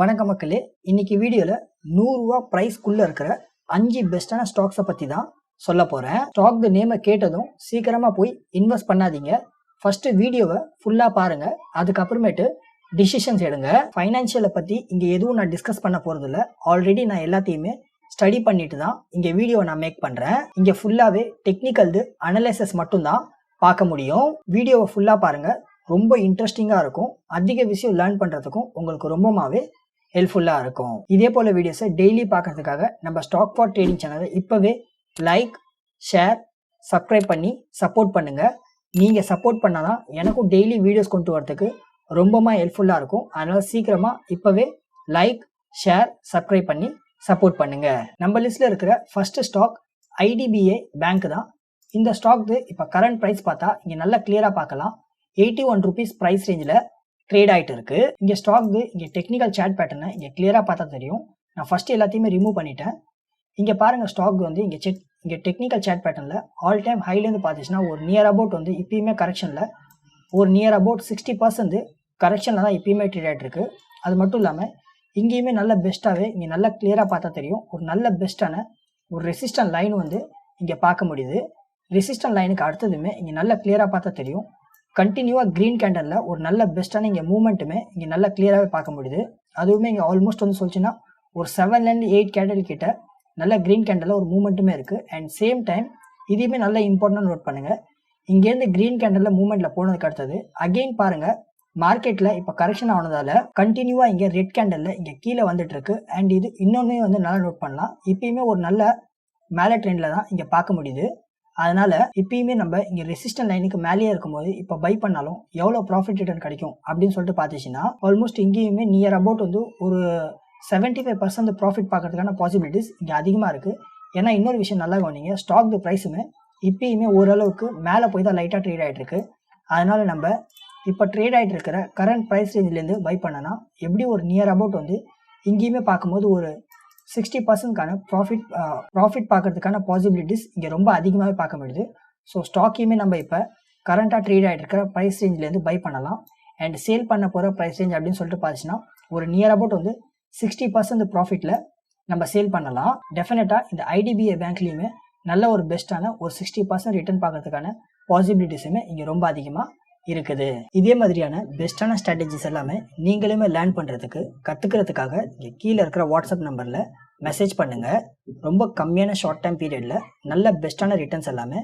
வணக்க மக்களே. இன்னைக்கு வீடியோவில் நூறுரூவா ப்ரைஸ்க்குள்ளே இருக்கிற அஞ்சு பெஸ்ட்டான ஸ்டாக்ஸை பற்றி தான் சொல்ல போகிறேன் ஸ்டாக் நேமை கேட்டதும் சீக்கிரமாக போய் இன்வெஸ்ட் பண்ணாதீங்க. ஃபஸ்ட்டு வீடியோவை ஃபுல்லாக பாருங்கள் அதுக்கப்புறமேட்டு டிசிஷன்ஸ் எடுங்க. ஃபைனான்ஷியலை பற்றி இங்கே எதுவும் நான் டிஸ்கஸ் பண்ண போகிறதில்ல ஆல்ரெடி நான் எல்லாத்தையுமே ஸ்டடி பண்ணிட்டு தான் இங்கே வீடியோவை நான் மேக் பண்ணுறேன் இங்கே ஃபுல்லாகவே டெக்னிக்கல்து அனலைசஸ் மட்டும்தான் பார்க்க முடியும். வீடியோவை ஃபுல்லாக பாருங்கள் ரொம்ப இன்ட்ரெஸ்டிங்காக இருக்கும். அதிக விஷயம் லேர்ன் பண்ணுறதுக்கும் உங்களுக்கு ரொம்பவே ஹெல்ப்ஃபுல்லாக இருக்கும். இதே போல் வீடியோஸை டெய்லி பார்க்கறதுக்காக நம்ம ஸ்டாக் ஃபார் ட்ரேடிங் சேனலை இப்போவே லைக் ஷேர் சப்ஸ்கிரைப் பண்ணி சப்போர்ட் பண்ணுங்கள் நீங்கள் சப்போர்ட் பண்ணால் தான் எனக்கும் டெய்லி வீடியோஸ் கொண்டு வரதுக்கு ரொம்பமா ஹெல்ப்ஃபுல்லாக இருக்கும். அதனால் சீக்கிரமாக இப்போவே லைக் ஷேர் சப்ஸ்கிரைப் பண்ணி சப்போர்ட் பண்ணுங்கள் நம்ம லிஸ்ட்டில் இருக்கிற ஃபஸ்ட்டு ஸ்டாக் ஐடிபிஐ பேங்க் தான். இந்த ஸ்டாக்கு இப்போ கரண்ட் ப்ரைஸ் பார்த்தா இங்கே நல்லா கிளியராக பார்க்கலாம். எயிட்டி ஒன் ருபீஸ் ப்ரைஸ் ரேஞ்சில் ட்ரேட் ஆகிட்டு இருக்கு. இங்கே ஸ்டாக்கு இங்கே டெக்னிக்கல் சேட் பேட்டர்னை இங்கே கிளியராக பார்த்தா தெரியும். நான் ஃபஸ்ட்டு எல்லாத்தையுமே ரிமூவ் பண்ணிட்டேன். இங்கே பாருங்கள் ஸ்டாக் வந்து இங்கே செக் இங்கே டெக்னிக்கல் சேட் பேட்டர்னில் ஆல் டைம் ஹைலேருந்து பார்த்துச்சுன்னா ஒரு நியர் அபவுட் வந்து இப்பயுமே கரெக்ஷனில் ஒரு நியர் அபவுட் சிக்ஸ்டி பர்சன்ட் கரெக்ஷனில் தான் இப்பயுமே ட்ரேட் ஆகிட்டு இருக்கு. அது மட்டும் இல்லாமல் இங்கேயுமே நல்ல பெஸ்ட்டாகவே இங்கே நல்லா கிளியராக பார்த்தா தெரியும். ஒரு நல்ல பெஸ்ட்டான ஒரு ரெசிஸ்டன்ட் லைன் வந்து இங்கே பார்க்க முடியுது. ரெசிஸ்டன்ட் லைனுக்கு அடுத்ததுமே இங்கே நல்லா கிளியராக பார்த்தா தெரியும். கண்டினியூவாக க்ரீன் கேண்டலில் ஒரு நல்ல பெஸ்ட்டான இங்கே மூமெண்ட்டுமே இங்கே நல்லா கிளியராகவே பார்க்க முடியுது. அதுவுமே இங்கே ஆல்மோஸ்ட் வந்து சொல்லிச்சுன்னா ஒரு செவன்லேருந்து எயிட் கேண்டல் கிட்ட நல்ல க்ரீன் கேண்டலில் ஒரு மூமெண்ட்டுமே இருக்குது அண்ட் சேம் டைம் இதையுமே நல்ல இம்பார்ட்டன்ட் நோட் பண்ணுங்கள் இங்கேருந்து க்ரீன் கேண்டலில் மூமெண்ட்டில் போனதுக்கு அடுத்தது அகெயின் பாருங்கள் மார்க்கெட்டில் இப்போ கரெக்ஷன் ஆனதால் கண்டினியூவாக இங்கே ரெட் கேண்டலில் இங்கே கீழே வந்துட்டு இருக்கு அண்ட் இது இன்னொன்னே வந்து நல்லா நோட் பண்ணலாம். இப்பயுமே ஒரு நல்ல மேலே ட்ரெண்டில் தான் இங்கே பார்க்க முடியுது. அதனால இப்பயுமே நம்ம இங்கே ரெசிஸ்டன்ட் லைனுக்கு மேலேயே இருக்கும்போது இப்போ பை பண்ணாலும் எவ்வளோ ப்ராஃபிட் ரிட்டர்ன் கிடைக்கும் அப்படின்னு சொல்லிட்டு பார்த்துச்சுன்னா ஆல்மோஸ்ட் இங்கேயுமே நியர் அபவுட் வந்து ஒரு செவன்ட்டி ஃபைவ் பர்சன்ட் ப்ராஃபிட் பார்க்கறதுக்கான பாசிபிலிட்டிஸ் இங்கே அதிகமாக இருக்குது ஏன்னா இன்னொரு விஷயம் நல்லா கவனிங்க ஸ்டாக் ப்ரைஸுமே இப்பயுமே ஓரளவுக்கு மேலே போய் தான் லைட்டாக ட்ரேட் ஆகிட்டு இருக்கு. அதனால நம்ம இப்போ ட்ரேட் ஆகிட்டு இருக்கிற கரண்ட் ப்ரைஸ் ரேஞ்சிலேருந்து பை பண்ணனா எப்படி ஒரு நியர் அபவுட் வந்து இங்கேயுமே பார்க்கும்போது ஒரு சிக்ஸ்டி பர்சன்ட்கான ப்ராஃபிட் ப்ராஃபிட் பார்க்கறதுக்கான பாசிபிலிட்டிஸ் இங்கே ரொம்ப அதிகமாகவே பார்க்க முடியுது. ஸோ ஸ்டாக்கையுமே நம்ம இப்போ கரண்ட்டாக ட்ரேட் ஆகிட்டு இருக்கிற ப்ரைஸ் ரேஞ்சிலேருந்து பை பண்ணலாம். அண்ட் சேல் பண்ண போகிற ப்ரைஸ் ரேஞ்ச் அப்படின்னு சொல்லிட்டு பார்த்துச்சுன்னா ஒரு நியர் அபவுட் வந்து சிக்ஸ்டி பர்சன்ட் ப்ராஃபிட்டில் நம்ம சேல் பண்ணலாம். டெஃபினட்டாக இந்த ஐடிபிஐ பேங்க்லேயுமே நல்ல ஒரு பெஸ்ட்டான ஒரு சிக்ஸ்டி பர்சன்ட் ரிட்டர்ன் பார்க்கறதுக்கான பாசிபிலிட்டிஸுமே இங்கே ரொம்ப அதிகமாக இருக்குது. இதே மாதிரியான பெஸ்ட்டான ஸ்ட்ராட்டஜிஸ் எல்லாமே நீங்களுமே லேர்ன் பண்ணுறதுக்கு கற்றுக்கிறதுக்காக இங்கே கீழே இருக்கிற வாட்ஸ்அப் நம்பரில் மெசேஜ் பண்ணுங்கள் ரொம்ப கம்மியான ஷார்ட் டைம் பீரியடில் நல்ல பெஸ்ட்டான ரிட்டர்ன்ஸ் எல்லாமே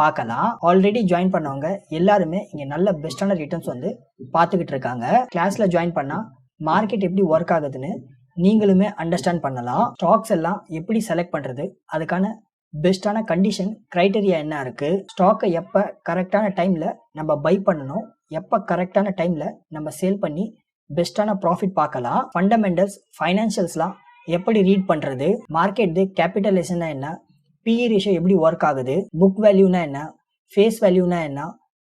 பார்க்கலாம். ஆல்ரெடி ஜாயின் பண்ணவங்க எல்லாருமே இங்கே நல்ல பெஸ்ட்டான ரிட்டர்ன்ஸ் வந்து பார்த்துக்கிட்டு இருக்காங்க. கிளாஸில் ஜாயின் பண்ணால் மார்க்கெட் எப்படி ஒர்க் ஆகுதுன்னு நீங்களுமே அண்டர்ஸ்டாண்ட் பண்ணலாம். ஸ்டாக்ஸ் எல்லாம் எப்படி செலக்ட் பண்ணுறது அதுக்கான பெஸ்ட்டான கண்டிஷன் க்ரைட்டரியா என்ன இருக்குது ஸ்டாக்கை எப்போ கரெக்டான டைமில் நம்ம பை பண்ணணும்? எப்போ கரெக்டான டைமில் நம்ம சேல் பண்ணி பெஸ்ட்டான ப்ராஃபிட் பார்க்கலாம்? ஃபண்டமெண்டல்ஸ் ஃபைனான்ஷியல்ஸ்லாம் எப்படி ரீட் பண்ணுறது மார்க்கெட் கேபிட்டலைசேஷனா என்ன? பிஇ ரேஷியோ எப்படி ஒர்க் ஆகுது? புக் வேல்யூனா என்ன? ஃபேஸ் வேல்யூனா என்ன?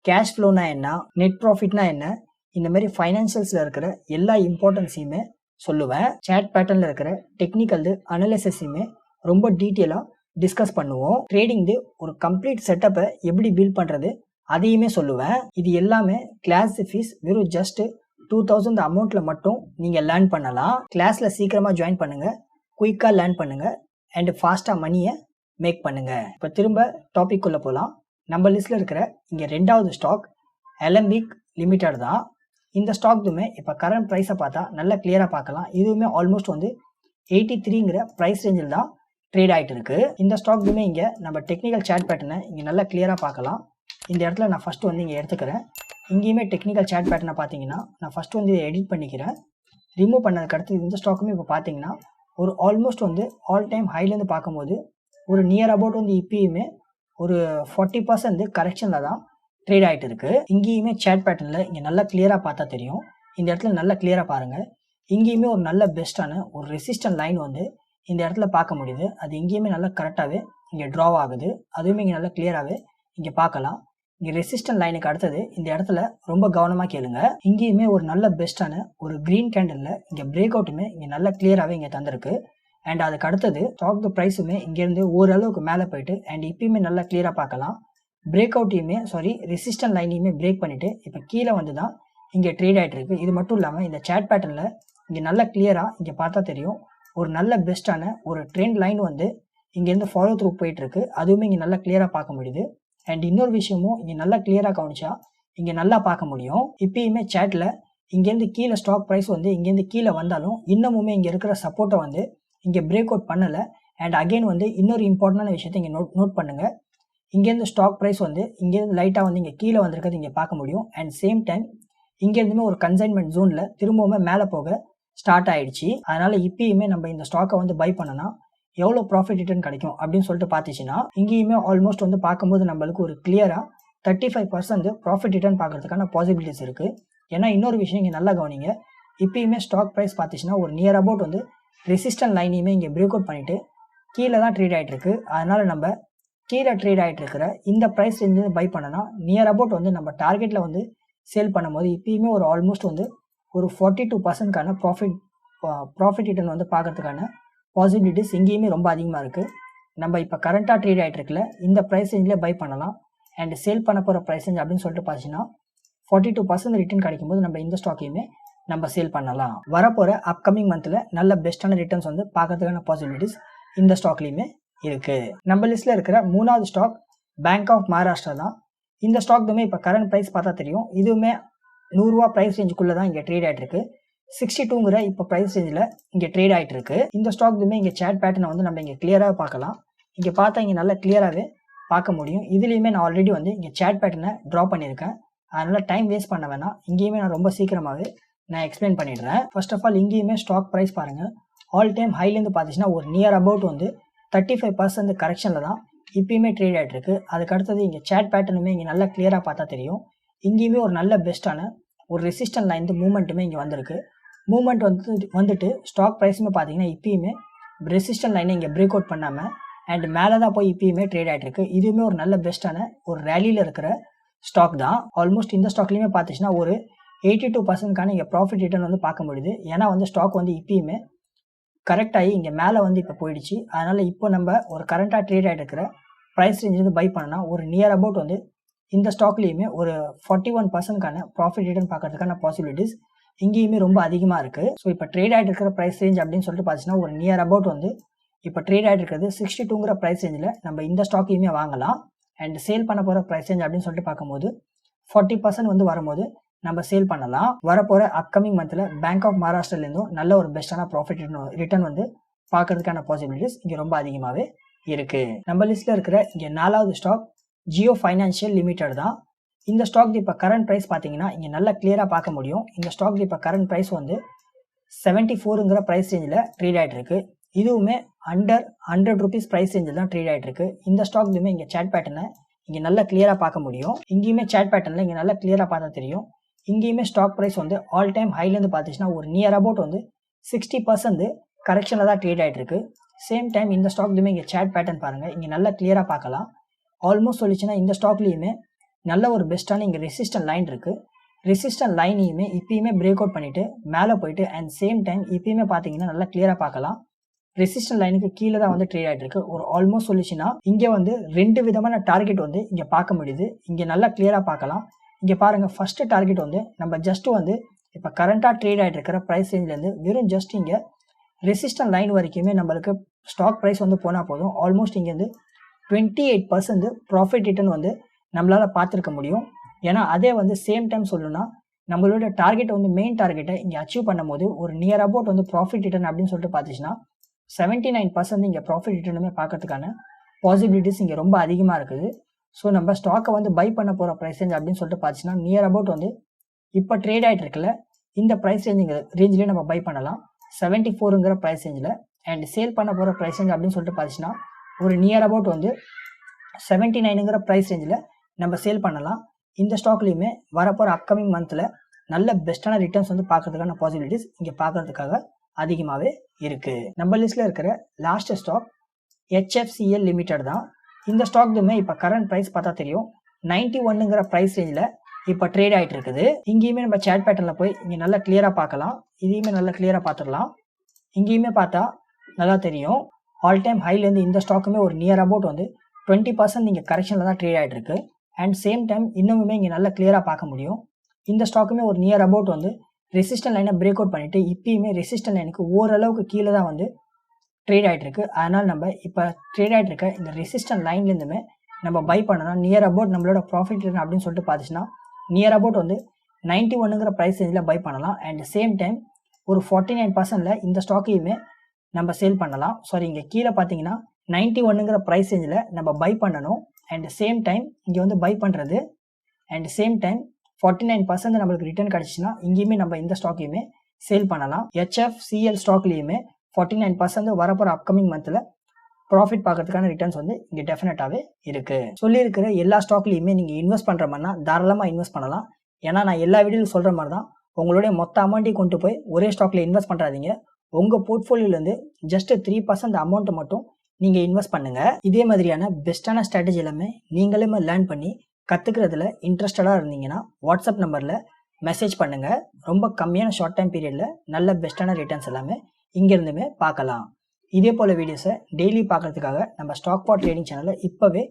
கேஷ் ஃப்ளோனா என்ன? நெட் ப்ராஃபிட்னா என்ன? இந்த மாதிரி ஃபைனான்ஷியல்ஸில் இருக்கிற எல்லா இம்பார்ட்டன்ஸையுமே சொல்லுவேன். சேட் பேட்டர்னில் இருக்கிற டெக்னிக்கல் அனலிசிஸையுமே ரொம்ப டீட்டெயிலாக டிஸ்கஸ் பண்ணுவோம். ட்ரேடிங்து ஒரு கம்ப்ளீட் செட்டப்பை எப்படி பில்ட் பண்ணுறது அதையுமே சொல்லுவேன். இது எல்லாமே கிளாஸ் ஃபீஸ் வெறும் ஜஸ்ட் டூ தௌசண்ட் அமௌண்ட்டில் மட்டும் நீங்கள் லேர்ன் பண்ணலாம். கிளாஸில் சீக்கிரமாக ஜாயின் பண்ணுங்கள் குயிக்காக லேர்ன் பண்ணுங்கள் அண்டு ஃபாஸ்ட்டாக மணியை மேக் பண்ணுங்கள் இப்போ திரும்ப டாபிக் குள்ளே போகலாம் நம்ம லிஸ்ட்டில் இருக்கிற இங்கே ரெண்டாவது ஸ்டாக் எலம்பிக் லிமிடெட் தான். இந்த ஸ்டாக்துமே இப்போ கரண்ட் ப்ரைஸை பார்த்தா நல்லா கிளியராக பார்க்கலாம். இதுவுமே ஆல்மோஸ்ட் வந்து எயிட்டி த்ரீங்கிற ப்ரைஸ் ரேஞ்சில் தான் ட்ரேட் ஆகிட்டு இருக்கு. இந்த ஸ்டாக்குமே இங்கே நம்ம டெக்னிக்கல் சேட் பேட்டர்னை இங்கே நல்லா கிளியராக பார்க்கலாம். இந்த இடத்துல நான் ஃபஸ்ட்டு வந்து இங்கே எடுத்துக்கிறேன். இங்கேயுமே டெக்னிக்கல் சேட் பேட்டர்னை பார்த்தீங்கன்னா நான் ஃபஸ்ட்டு வந்து இதை எடிட் பண்ணிக்கிறேன். ரிமூவ் பண்ணதுக்கு அடுத்து இந்த ஸ்டாக்குமே இப்போ பார்த்தீங்கன்னா ஒரு ஆல்மோஸ்ட் வந்து ஆல் டைம் ஹைலேருந்து பார்க்கும்போது ஒரு நியர் அபவுட் வந்து இப்பயுமே ஒரு ஃபார்ட்டி பர்சன்ட் கரெக்ஷனில் தான் ட்ரேட் ஆகிட்டு இருக்குது இங்கேயுமே சேட் பேட்டர்னில் இங்கே நல்லா கிளியராக பார்த்தா தெரியும். இந்த இடத்துல நல்லா கிளியராக பாருங்கள் இங்கேயுமே ஒரு நல்ல பெஸ்ட்டான ஒரு ரெசிஸ்டன்ட் லைன் வந்து இந்த இடத்துல பார்க்க முடியுது. அது எங்கேயுமே நல்லா கரெக்டாகவே இங்கே ட்ராவ் ஆகுது. அதுவுமே இங்கே நல்லா கிளியராகவே இங்கே பார்க்கலாம். இங்கே ரெசிஸ்டன்ட் லைனுக்கு அடுத்தது இந்த இடத்துல ரொம்ப கவனமாக கேளுங்க. இங்கேயுமே ஒரு நல்ல பெஸ்ட்டான ஒரு க்ரீன் கேண்டலில் இங்கே பிரேக் அவுட்டுமே இங்கே நல்லா கிளியராகவே இங்கே தந்திருக்கு. அண்ட் அதுக்கு அடுத்தது ஸ்டாக் ப்ரைஸுமே இங்கேருந்து ஓரளவுக்கு மேலே போயிட்டு அண்ட் இப்பயுமே நல்லா கிளியராக பார்க்கலாம். பிரேக் அவுட்டையுமே சாரி ரெசிஸ்டன்ட் லைனையுமே பிரேக் பண்ணிவிட்டு இப்போ கீழே வந்து தான் இங்கே ட்ரேட் ஆகிட்டு இருக்கு. இது மட்டும் இல்லாமல் இந்த சேட் பேட்டர்னில் இங்கே நல்லா கிளியராக இங்கே பார்த்தா தெரியும். ஒரு நல்ல பெஸ்ட்டான ஒரு ட்ரெண்ட் லைன் வந்து இங்கேருந்து ஃபாலோ த்ரூ போயிட்டுருக்கு. அதுவுமே இங்கே நல்லா கிளியராக பார்க்க முடியுது. அண்ட் இன்னொரு விஷயமும் இங்கே நல்லா கிளியராக கவனிச்சா இங்கே நல்லா பார்க்க முடியும். இப்பயுமே சேட்டில் இங்கேருந்து கீழே ஸ்டாக் ப்ரைஸ் வந்து இங்கேருந்து கீழே வந்தாலும் இன்னமுமே இங்கே இருக்கிற சப்போர்ட்டை வந்து இங்கே பிரேக் அவுட் பண்ணலை. அண்ட் அகைன் வந்து இன்னொரு இம்பார்ட்டண்டான விஷயத்தை இங்கே நோட் நோட் பண்ணுங்கள் இங்கேருந்து ஸ்டாக் ப்ரைஸ் வந்து இங்கேருந்து லைட்டாக வந்து இங்கே கீழே வந்திருக்கிறது இங்கே பார்க்க முடியும். அண்ட் சேம் டைம் இங்கேருந்துமே ஒரு கன்சைன்மெண்ட் ஜோனில் திரும்பவுமே மேலே போக ஸ்டார்ட் ஆயிடுச்சு. அதனால் இப்பயுமே நம்ம இந்த ஸ்டாக்கை வந்து பை பண்ணனா எவ்வளோ ப்ராஃபிட் ரிட்டர்ன் கிடைக்கும் அப்படின்னு சொல்லிட்டு பார்த்துச்சுன்னா இங்கேயுமே ஆல்மோஸ்ட் வந்து பார்க்கும்போது நம்மளுக்கு ஒரு கிளியராக thirty five percent profit return பார்க்கறதுக்கான பாசிபிலிட்டிஸ் இருக்குது ஏன்னா இன்னொரு விஷயம் இங்கே நல்லா கவனிங்க. இப்பயுமே ஸ்டாக் ப்ரைஸ் பார்த்துச்சுன்னா ஒரு நியர் அபவுட் வந்து ரெசிஸ்டன்ட் லைனையுமே இங்கே பிரேக் அவுட் பண்ணிவிட்டு கீழே தான் ட்ரேட் ஆகிட்டு இருக்கு. அதனால் நம்ம கீழே ட்ரேட் ஆகிட்டு இருக்கிற இந்த ப்ரைஸ் வந்து பை பண்ணனா நியர் அபவுட் வந்து நம்ம டார்கெட்டில் வந்து சேல் பண்ணும்போது இப்பயுமே ஒரு ஆல்மோஸ்ட் வந்து ஒரு ஃபார்ட்டி டூ பர்சன்ட்கான ப்ராஃபிட் ப்ராஃபிட் ரிட்டர்ன் வந்து பார்க்கறதுக்கான பாசிபிலிட்டிஸ் இங்கேயுமே ரொம்ப அதிகமாக இருக்குது நம்ம இப்போ கரண்ட்டாக ட்ரேட் ஆகிட்டு இருக்கல இந்த ப்ரைஸ் ரேஞ்சில் பை பண்ணலாம். அண்ட் சேல் பண்ண போகிற ப்ரைஸ் ரேஞ்ச் அப்படின்னு சொல்லிட்டு பார்த்தீங்கன்னா ஃபார்ட்டி டூ பர்சன்ட் ரிட்டர்ன் கிடைக்கும்போது நம்ம இந்த ஸ்டாக்கையுமே நம்ம சேல் பண்ணலாம். வரப்போகிற அப்கமிங் மந்தில் நல்ல பெஸ்ட்டான ரிட்டர்ன்ஸ் வந்து பார்க்கறதுக்கான பாசிபிலிட்டிஸ் இந்த ஸ்டாக்லேயுமே இருக்குது நம்ம லிஸ்ட்டில் இருக்கிற மூணாவது ஸ்டாக் பேங்க் ஆஃப் மகாராஷ்டிரா தான். இந்த ஸ்டாக்துமே இப்போ கரண்ட் ப்ரைஸ் பார்த்தா தெரியும். இதுவுமே நூறுரூவா ப்ரைஸ் ரேஞ்சுக்குள்ளே தான் இங்கே ட்ரேட் ஆகிட்டு இருக்கு சிக்ஸ்டி டூங்கிற இப்போ ப்ரைஸ் ரேஞ்சில் இங்கே ட்ரேட் ஆகிட்டு இருக்கு இந்த ஸ்டாக்துமே இங்கே சேட் பேட்டர்னை வந்து நம்ம இங்கே கிளியராக பார்க்கலாம். இங்கே பார்த்தா இங்கே நல்லா கிளியராகவே பார்க்க முடியும். இதுலேயுமே நான் ஆல்ரெடி வந்து இங்கே சேட் பேட்டர்னை ட்ரா பண்ணியிருக்கேன். அதனால் டைம் வேஸ்ட் பண்ண வேணாம். இங்கேயுமே நான் ரொம்ப சீக்கிரமாகவே நான் எக்ஸ்பிளைன் பண்ணிடுறேன். ஃபர்ஸ்ட் ஆஃப் ஆல் இங்கேயுமே ஸ்டாக் ப்ரைஸ் பாருங்கள் ஆல் டைம் ஹைலேருந்து பார்த்துச்சுன்னா ஒரு நியர் அபவுட் வந்து தேர்ட்டி ஃபைவ் பர்சன்ட் கரெக்ஷனில் தான் இப்பயுமே ட்ரேட் ஆகிட்டு இருக்கு அதுக்கு அடுத்தது இங்கே சேட் பேட்டர்னுமே இங்கே நல்லா கிளியராக பார்த்தா தெரியும். இங்கேயுமே ஒரு நல்ல பெஸ்ட்டான ஒரு ரெசிஸ்டன் லைன் மூமெண்ட்டுமே இங்கே வந்திருக்கு. மூமெண்ட் வந்து வந்துட்டு ஸ்டாக் ப்ரைஸுமே பார்த்தீங்கன்னா இப்பயுமே ரெசிஸ்டன் லைனை இங்கே பிரேக் அவுட் பண்ணாமல் அண்ட் மேலே தான் போய் இப்பயுமே ட்ரேட் ஆகிட்டு இருக்கு. இதுவுமே ஒரு நல்ல பெஸ்ட்டான ஒரு ரேலியில் இருக்கிற ஸ்டாக் தான். ஆல்மோஸ்ட் இந்த ஸ்டாக்லேயுமே பார்த்துச்சுன்னா ஒரு எயிட்டி டூ பர்சன்ட்கான இங்கே ப்ராஃபிட் ரிட்டர்ன் வந்து பார்க்க முடியுது. ஏன்னா வந்து ஸ்டாக் வந்து இப்பயுமே கரெக்டாகி இங்கே மேலே வந்து இப்போ போயிடுச்சு. அதனால் இப்போ நம்ம ஒரு கரண்ட்டாக ட்ரேட் ஆகிட்டு இருக்கிற ப்ரைஸ் ரேஞ்ச் வந்து பை பண்ணால் ஒரு நியர் அபவுட் வந்து இந்த ஸ்டாக்லேயுமே ஒரு ஃபார்ட்டி ஒன் பர்சன்ட்கான ப்ராஃபிட் ரிட்டர்ன் பார்க்கறதுக்கான பாசிபிலிட்டிஸ் இங்கேயுமே ரொம்ப அதிகமாக இருக்குது ஸோ இப்போ ட்ரேட் ஆகிட்டு இருக்கிற ப்ரைஸ் ரேஞ்ச் அப்படின்னு சொல்லிட்டு பார்த்தீங்கன்னா ஒரு நியர் அபவுட் வந்து இப்போ ட்ரேட் ஆகிட்டு இருக்கிறது சிக்ஸ்டி டூங்கிற ப்ரைஸ் ரேஞ்சில் நம்ம இந்த ஸ்டாக்கையுமே வாங்கலாம். அண்ட் சேல் பண்ண போகிற ப்ரைஸ் ரேஞ்ச் அப்படின்னு சொல்லிட்டு பார்க்கும்போது ஃபார்ட்டி பர்சன்ட் வந்து வரும்போது நம்ம சேல் பண்ணலாம். வரப்போகிற அப்கமிங் மந்தில் பேங்க் ஆஃப் மகாராஷ்டிராலேருந்தும் நல்ல ஒரு பெஸ்ட்டான ப்ராஃபிட் ரிட்டர்ன் வந்து பார்க்கறதுக்கான பாசிபிலிட்டிஸ் இங்கே ரொம்ப அதிகமாகவே இருக்குது நம்ம லிஸ்ட்டில் இருக்கிற இங்கே நாலாவது ஸ்டாக் ஜியோ ஃபைனான்ஷியல் லிமிடெட் தான். இந்த ஸ்டாக் இப்போ கரண்ட் ப்ரைஸ் பார்த்தீங்கன்னா இங்கே நல்லா கிளியராக பார்க்க முடியும். இந்த ஸ்டாக் இப்போ கரண்ட் ப்ரைஸ் வந்து செவன்ட்டி ஃபோருங்கிற ப்ரைஸ் ரேஞ்சில் ட்ரேட் ஆகிட்டு இதுவுமே அண்டர் ஹண்ட்ரட் ருபீஸ் ப்ரைஸ் ரேஞ்சில் தான் ட்ரேட் ஆகிட்டு இருக்கு. இந்த ஸ்டாக்லையுமே இங்கே சேட் பேட்டர்னை இங்கே நல்லா கிளியராக பார்க்க முடியும். இங்கேயுமே சேட் பேட்டர்னில் இங்கே நல்லா கிளியராக பார்த்தா தெரியும். இங்கேயுமே ஸ்டாக் ப்ரைஸ் வந்து ஆல் டைம் ஹைலேருந்து பார்த்துச்சுன்னா ஒரு நியர் அபவுட் வந்து சிக்ஸ்டி பர்சன்ட் கரெக்ஷனில் தான் ட்ரேட் ஆகிட்டு சேம் டைம் இந்த ஸ்டாக்லையுமே இங்கே சேட் பேட்டர்ன் பாருங்கள் இங்கே நல்லா கிளியராக பார்க்கலாம். ஆல்மோஸ்ட் சொல்லிச்சுன்னா இந்த ஸ்டாக்லேயுமே நல்ல ஒரு பெஸ்ட்டான இங்கே ரெசிஸ்டன்ட் லைன் இருக்குது ரெசிஸ்டன்ட் லைனையுமே இப்பயுமே பிரேக் அவுட் பண்ணிவிட்டு மேலே போயிட்டு அண்ட் சேம் டைம் இப்பயுமே பார்த்தீங்கன்னா நல்லா கிளியராக பார்க்கலாம் ரெசிஸ்டன்ட் லைனுக்கு கீழே தான் வந்து ட்ரேட் ஆகிட்டு இருக்கு. ஒரு ஆல்மோஸ்ட் சொல்லிச்சுன்னா இங்கே வந்து ரெண்டு விதமான டார்கெட் வந்து இங்கே பார்க்க முடியுது. இங்கே நல்லா கிளியராக பார்க்கலாம் இங்கே பாருங்கள் ஃபஸ்ட்டு டார்கெட் வந்து நம்ம ஜஸ்ட் வந்து இப்போ கரண்ட்டாக ட்ரேட் ஆகிட்டு இருக்கிற ப்ரைஸ் ரேஞ்சிலேருந்து வெறும் ஜஸ்ட் இங்கே ரெசிஸ்டன்ட் லைன் வரைக்குமே நம்மளுக்கு ஸ்டாக் ப்ரைஸ் வந்து போனால் போதும். ஆல்மோஸ்ட் இங்கேருந்து twenty eight percent profit return வந்து நம்மளால் பார்த்துருக்க முடியும். ஏன்னா அதே வந்து சேம் டைம் சொல்லணும்னா நம்மளோட டார்கெட்டை வந்து மெயின் டார்கெட்டை இங்கே அச்சீவ் பண்ணும்போது ஒரு நியர் அபவுட் வந்து ப்ராஃபிட் ரிட்டர்ன் அப்படின்னு சொல்லிட்டு பார்த்துச்சுன்னா செவன்ட்டி நைன் பர்சன்ட் இங்கே ப்ராஃபிட் ரிட்டர்னுமே பார்க்கறதுக்கான பாசிபிலிட்டிஸ் இங்கே ரொம்ப அதிகமாக இருக்குது. ஸோ நம்ம ஸ்டாக்கை வந்து பை பண்ண போகிற ப்ரைஸ் ரேஞ்ச் அப்படின்னு சொல்லிட்டு பார்த்துச்சுன்னா நியர் அபவுட் வந்து இப்போ ட்ரேட் ஆகிட்டு இருக்குல்ல இந்த ப்ரைஸ் ரேஞ்சுங்கிற ரேஞ்சிலே நம்ம பை பண்ணலாம். செவன்ட்டி ஃபோருங்கிற ப்ரைஸ் ரேஞ்சில் அண்ட் சேல் பண்ண போகிற ப்ரைஸ் ரேஞ்ச் அப்படின்னு சொல்லிட்டு பார்த்துச்சுன்னா ஒரு நியர் அபவுட் வந்து செவன்ட்டி நைனுங்கிற ப்ரைஸ் ரேஞ்சில் நம்ம சேல் பண்ணலாம். இந்த ஸ்டாக்லேயுமே வரப்போகிற அப்கமிங் மந்தில் நல்ல பெஸ்ட்டான ரிட்டர்ன்ஸ் வந்து பார்க்கறதுக்கான பாசிபிலிட்டிஸ் இங்கே பார்க்கறதுக்காக அதிகமாகவே இருக்குது நம்ம லிஸ்ட்டில் இருக்கிற லாஸ்ட் ஸ்டாக் ஹெச்எஃப்சிஎல் லிமிடெட் தான். இந்த ஸ்டாக்துமே இப்போ கரண்ட் ப்ரைஸ் பார்த்தா தெரியும். நைன்டி ஒன்னுங்கிற ப்ரைஸ் ரேஞ்சில் இப்போ ட்ரேட் ஆகிட்டு இருக்குது. இங்கேயுமே நம்ம சேட் பேட்டர்னில் போய் இங்கே நல்லா கிளியராக பார்க்கலாம். இதையுமே நல்லா கிளியராக பார்த்துடலாம். இங்கேயுமே பார்த்தா நல்லா தெரியும். ஆல் டைம் ஹைலேருந்து இந்த ஸ்டாக்குமே ஒரு நியர் அபவுட் வந்து டுவெண்ட்டி பர்சன்ட் நீங்கள் கரெக்ஷனில் தான் ட்ரேட் ஆகிட்டு இருக்கு அண்ட் சேம் டைம் இன்னுமே இங்கே நல்லா கிளியராக பார்க்க முடியும். இந்த ஸ்டாக்குமே ஒரு நியர் அபவுட் வந்து ரெசிஸ்டன் லைனை பிரேக் அவுட் பண்ணிவிட்டு இப்பயுமே ரெசிஸ்டன் லைனுக்கு ஓரளவுக்கு கீழே தான் வந்து ட்ரேட் ஆகிட்டு இருக்கு அதனால் நம்ம இப்போ ட்ரேட் ஆகிட்டு இருக்க இந்த ரெசிஸ்டன் லைன்லேருந்துமே நம்ம பை பண்ணணும். நியர் அபவுட் நம்மளோட ப்ராஃபிட் அப்படின்னு சொல்லிட்டு பார்த்துச்சுன்னா நியர் அபவுட் வந்து நைன்ட்டி ஒன்னுங்கிற ப்ரைஸ் ரேஞ்சில் பை பண்ணலாம். அண்ட் சேம் டைம் ஒரு ஃபார்ட்டி நைன் பர்சன்டில் இந்த ஸ்டாக்கையுமே நம்ம சேல் பண்ணலாம். சாரி இங்கே கீழே பார்த்தீங்கன்னா நைன்ட்டி ஒன்னுங்கிற ப்ரைஸ் ரேஞ்சில் நம்ம பை பண்ணணும். அண்ட் சேம் டைம் இங்கே வந்து பை பண்ணுறது and same time forty nine percent நம்மளுக்கு ரிட்டர்ன் கிடச்சிச்சின்னா இங்கேயுமே நம்ம இந்த ஸ்டாக்கையுமே சேல் பண்ணலாம். ஹெச்எஃப் சிஎல் ஸ்டாக்லேயுமே ஃபார்ட்டி நைன் பர்சன்ட் வரப்போகிற அப்கமிங் மந்தில் ப்ராஃபிட் பார்க்கறதுக்கான ரிட்டர்ன்ஸ் வந்து இங்கே டெஃபினட்டாகவே இருக்குது சொல்லியிருக்கிற எல்லா ஸ்டாக்லேயுமே நீங்கள் இன்வெஸ்ட் பண்ணுற மாதிரினா தாராளமாக இன்வெஸ்ட் பண்ணலாம். ஏன்னா நான் எல்லா வீடியோவில் சொல்கிற மாதிரி தான் உங்களுடைய மொத்த அமௌண்ட்டையும் கொண்டு போய் ஒரே ஸ்டாக்கில் இன்வெஸ்ட் பண்ணுறாதீங்க உங்கள் போர்ட்ஃபோலியோலேருந்து ஜஸ்ட் த்ரீ பர்சன்ட் அமௌண்ட்டை மட்டும் நீங்கள் இன்வெஸ்ட் பண்ணுங்கள் இதே மாதிரியான பெஸ்ட்டான ஸ்ட்ராட்டஜி எல்லாமே நீங்களுமே லேர்ன் பண்ணி கற்றுக்கிறதுல இன்ட்ரெஸ்டடாக இருந்தீங்கன்னா வாட்ஸ்அப் நம்பரில் மெசேஜ் பண்ணுங்கள் ரொம்ப கம்மியான ஷார்ட் டைம் பீரியடில் நல்ல பெஸ்ட்டான ரிட்டர்ன்ஸ் எல்லாமே இங்கேருந்துமே பார்க்கலாம். இதே போல் வீடியோஸை டெய்லி பார்க்குறதுக்காக நம்ம ஸ்டாக் பாட் ட்ரேடிங் சேனலை இப்போவே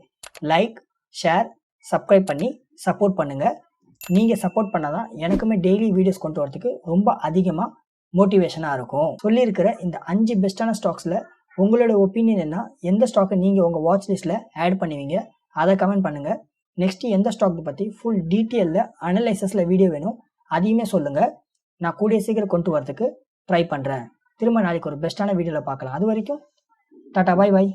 லைக் ஷேர் சப்ஸ்கிரைப் பண்ணி சப்போர்ட் பண்ணுங்கள் நீங்கள் சப்போர்ட் பண்ணால் தான் எனக்குமே டெய்லி வீடியோஸ் கொண்டு வரதுக்கு ரொம்ப அதிகமாக மோட்டிவேஷனாக இருக்கும். சொல்லியிருக்கிற இந்த அஞ்சு பெஸ்ட்டான ஸ்டாக்ஸில் உங்களோட ஒப்பீனியன் என்ன? எந்த ஸ்டாக்கை நீங்கள் உங்கள் வாட்ச் லிஸ்ட்டில் ஆட் பண்ணுவீங்க? அதை கமெண்ட் பண்ணுங்கள் நெக்ஸ்ட்டு எந்த ஸ்டாக்கை பற்றி ஃபுல் டீட்டெயிலில் அனலைசஸில் வீடியோ வேணும் அதையுமே சொல்லுங்கள் நான் கூடிய சீக்கிரம் கொண்டு வரதுக்கு ட்ரை பண்ணுறேன் திரும்ப நாளைக்கு ஒரு பெஸ்ட்டான வீடியோவில் பார்க்கலாம். அது வரைக்கும் டாட்டா பாய் பாய்